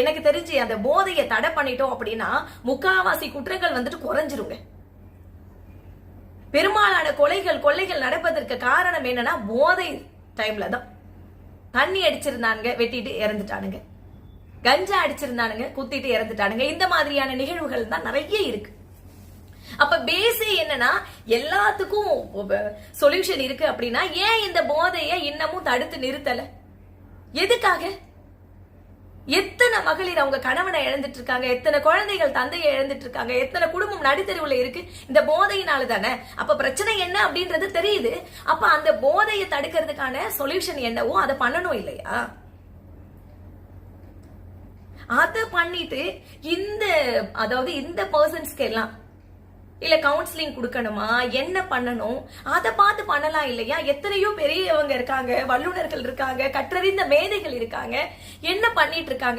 எனக்கு தெரிஞ்சு அந்த போதையை தடை பண்ணிட்டோம் அப்படின்னா முக்காவாசி குற்றங்கள் வந்துட்டு குறைஞ்சிருங்க. பெரும்பாலான கொலைகள் கொள்ளைகள் நடப்பதற்கு காரணம் என்னன்னா போதை டைம்ல தான். தண்ணி அடிச்சிருந்தானுங்க வெட்டிட்டு இறந்துட்டானுங்க. கஞ்சா அடிச்சிருந்தானுங்க குத்திட்டு இறந்துட்டானுங்க. இந்த மாதிரியான நிகழ்வுகள் தான் நிறைய இருக்கு. அப்ப பேஸே என்னன்னா எல்லாத்துக்கும் சொல்யூஷன் இருக்கு அப்படின்னா ஏன் இந்த போதைய இன்னமும் தடுத்து நிறுத்தல? எதுக்காக? எத்தனை மகளிர் அவங்க கணவனை இழந்துட்டு இருக்காங்க எத்தனை குழந்தைகள் தந்தையை இழந்துட்டு இருக்காங்க எத்தனை குடும்பம் நடுத்தருவுல இருக்கு இந்த போதையினால தானே? அப்ப பிரச்சனை என்ன அப்படின்றது தெரியுது. அப்ப அந்த போதையை தடுக்கிறதுக்கான சொல்யூஷன் என்னவோ அதை பண்ணணும் இல்லையா? அதை பண்ணிட்டு இந்த அதாவது இந்த பர்சன்ஸ்க்கு எல்லாம் இல்ல கவுன்சிலிங் கொடுக்கணுமா? என்ன பண்ணணும்? அதை பார்த்து பண்ணலாம் இல்லையா? எத்தனையோ பெரியவங்க இருக்காங்க வல்லுநர்கள் இருக்காங்க கற்றறிந்த மேதைகள் இருக்காங்க. என்ன பண்ணிட்டு இருக்காங்க?